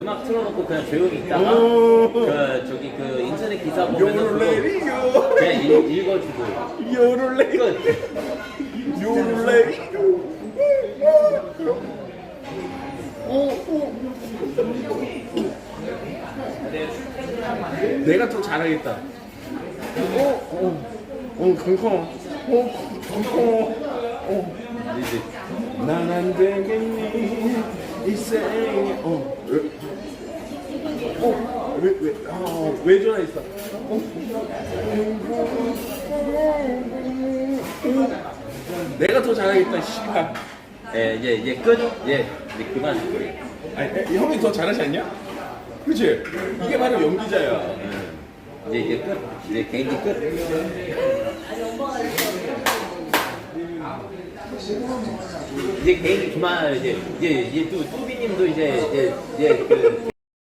음악 틀어놓고 그냥 조용히 있다가 오. 그 저기 그 인터넷 기사 보면 요를 내리요. 그냥 읽, 읽어주고 요를 내리. 끝. 요를 내리. 내가 더 잘하겠다. 어, 어, 어, 콩콩, 어, 콩콩, 어. 이제 난안 되겠니 이 생에 어, 왜, 어, 왜, 왜, 아, 왜 전화했어? 어. 내가 더 잘하겠다, 씨발. 예, 이제 이제 끝. 예, 이제 그만. 아니, 에, 형이 더 잘하지 않냐? 그치? 이게 바로 연기자야. 이제 이제 끝. 이제 개인기 끝. 이제 개인기 그만 이제 이제 이제 또 뚜비님도 이제 이제 이제 그